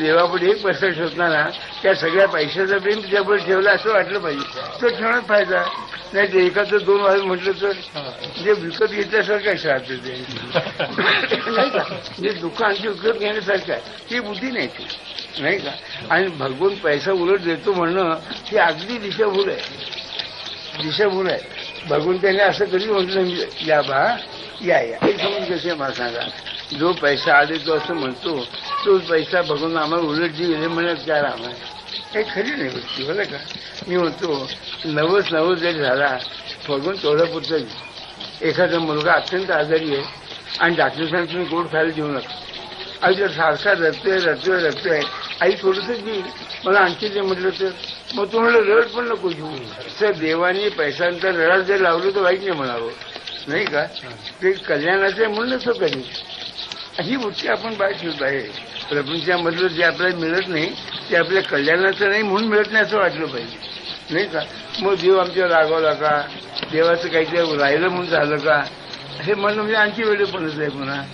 देवापुढे एक पैसा शोधणारा ना त्या सगळ्या पैशाचा प्रेम त्याच्यापुढे ठेवला असं वाटलं पाहिजे. तो ठेवण्यात फायदा. नाही ते एकाचं दोन वाजून म्हटलं तर जे विकत घेतल्यासारखं राहतं ते. नाही का? जे दुकानची विकत घेण्यासारखं आहे. ती बुद्धी नाही ती. नाही का? आणि भगवून पैसा उलट देतो म्हणणं ही अगदी दिशाभूल आहे. दिशाभूल आहे. भगवून त्याने असं कधी म्हटलं या बा या या. हे समज कसे मला सांगा. जो पैसा आले तो असं म्हणतो तो पैसा बघून आम्हाला उलट जी गेले म्हणत काय आम्हाला हे खरी नाही गोष्टी बरं का? मी म्हणतो नवस नवस जरी झाला बघून तेवढं पुरतं एखादा मुलगा अत्यंत आजारी आहे आणि डॉक्टर तुम्ही गोड खायला देऊ नका. आई तर सारखा रडतोय रडतोय रडतोय आई थोडंसं देईल मला आणखी ते म्हटलं तर मग तुम्हाला रड पण नको घेऊ. तर देवाने पैशांचा रडात जर लावलं तर वाईट नाही म्हणावं. नाही का? ते कल्याणाचं आहे म्हणून तो कधी ही वृत्ती आपण बाहेर आहे. प्रपंचामधलं जे आपल्याला मिळत नाही ते आपल्या कल्याणाचं नाही म्हणून मिळत नाही असं वाटलं पाहिजे. नाही का? मग देव आमच्यावर रागवला का? देवाचं काहीतरी राहिलं म्हणून झालं का? हे म्हणणं म्हणजे आणखी वेळेपणच आहे पुन्हा.